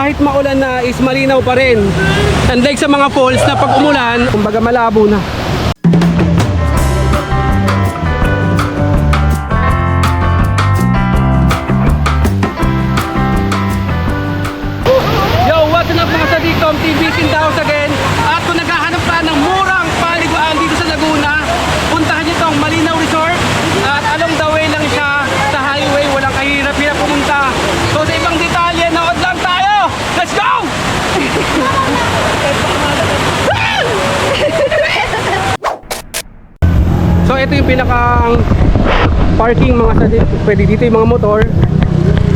kahit maulan na is malinaw pa rin. Unlike sa mga falls na pag umulan, kumbaga malabo na. So ito yung pinakang parking mga sadik Pwede dito yung mga motor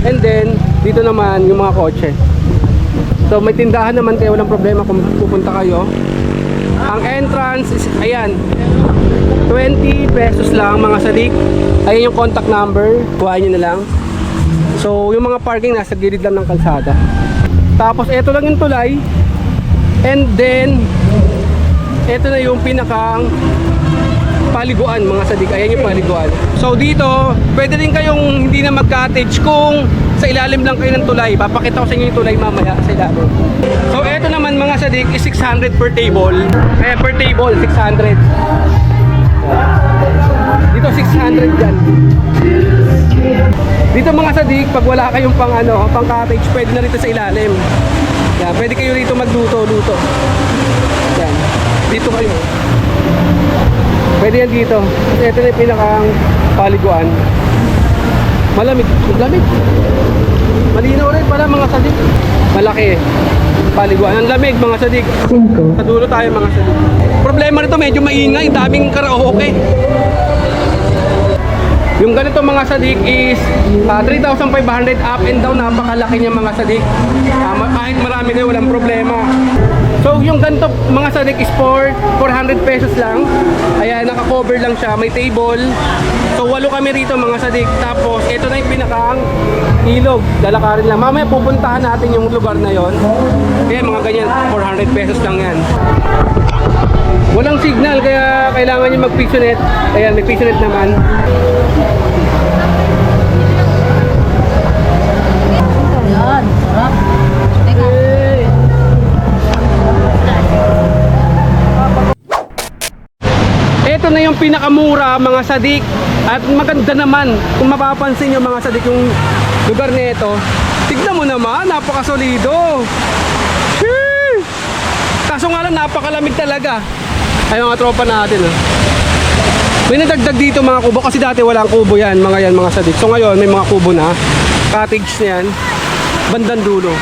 And then, dito naman yung mga kotse. So may tindahan naman kayo, walang problema kung pupunta kayo. Ang entrance is, ayan, 20 pesos lang mga sadik. Ayan yung contact number, kuhain nyo na lang. So yung mga parking nasa gilid lang ng kalsada. Tapos ito lang yung tulay. And then, ito na yung pinakang paliguan mga sadik. Ayan yung paliguan. So dito, pwede rin kayong hindi na mag-cottage kung sa ilalim lang kayo ng tulay. Papakita ko sa inyo yung tulay mamaya sa ilalim. So eto naman mga sadik is 600 per table. Eh, per table, 600. Dito 600 dyan. Dito mga sadik, pag wala kayong pang ano, pang cottage, pwede na rito sa ilalim. Yan, pwede kayo rito magluto-luto. Yan. Dito kayo. Pwede yan dito. Ito na yung pinakang paliguan. Malamig. Malamig. Malinaw rin pala mga sadik. Malaki. Paliguan. Ang lamig mga sadik. Sa dulo tayo mga sadik. Problema nito medyo maingay. Daming karaoke. Yung ganito mga sadik is ah, 3,500 up and down. Napakalaki niya mga sadik. Ma- kahit marami kayo, walang problema. So yung ganito mga sadik is for 400 pesos lang. Ayan, naka-cover lang siya. May table. So walo kami rito mga sadik. Tapos ito na yung pinakaang ilog. Lalakarin lang. Mamaya pupuntahan natin yung lugar na yon. Ayan, mga ganyan. 400 pesos lang yan. Walang signal kaya kailangan nyo mag-pictionet. Ayan, may pictionet naman. Ito na yung pinakamura mga sadik at maganda naman kung mapapansin nyo mga sadik yung lugar nito. Tignan mo naman, napakasolido. Shee! Kaso nga lang napakalamig talaga. Ay mga tropa natin ah. May nadagdag dito mga kubo kasi dati walang kubo yan mga yan mga sadik. So ngayon may mga kubo na. Cottage na yan. Bandang dulo.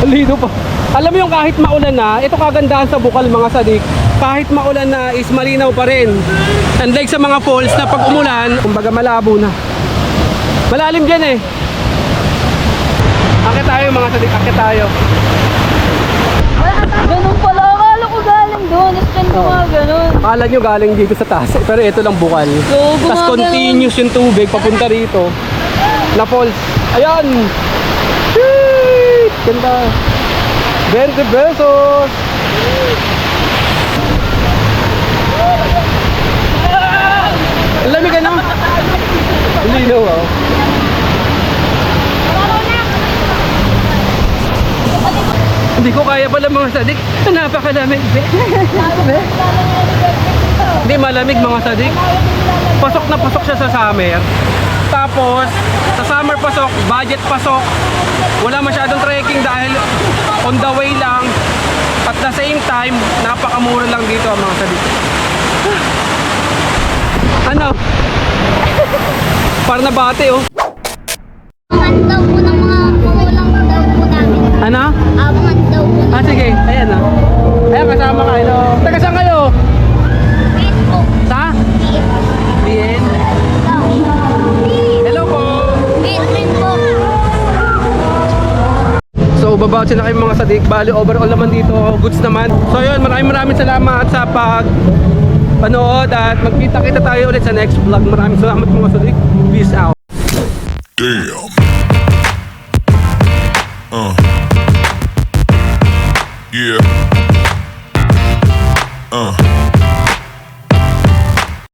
Alido pa. Alam mo yung kahit maulan na, ito kagandahan sa bukal mga sadik. Kahit maulan na is malinaw pa rin. Unlike sa mga falls na pag umulan, kumbaga malabo na. Malalim dyan eh. Akit tayo mga sadik, akit tayo. Ganun pala. Akala ko galing doon. Spend ko nga ganun. Akala nyo galing dito sa taas, pero ito lang bukal. So, Tapos continuous yung tubig papunta rito. Na falls. Ayan! Ganda. 20 pesos! Lamig ano? Ang linaw oh. Hindi ko kaya pala mga sadik. Napakalamig. Hindi malamig mga sadik. Pasok na pasok siya sa summer. Tapos, sa summer pasok, budget pasok. Wala masyadong trekking dahil on the way lang. At the same time, napakamura lang dito ang mga sadik. Ano? Para nabate oh. Abangan daw po ng mga magulang daw po namin. Ano? Abangan daw po Ah, sige. Ayan ah. Ayan, kasama ka. Hello. So, sila kayo mga sadik. Bali, overall naman dito, goods naman. So, yun, maraming maraming salamat sa pag panood at magkita-kita tayo ulit sa next vlog. Maraming salamat mga sadik. Peace out. Damn. Uh. Yeah.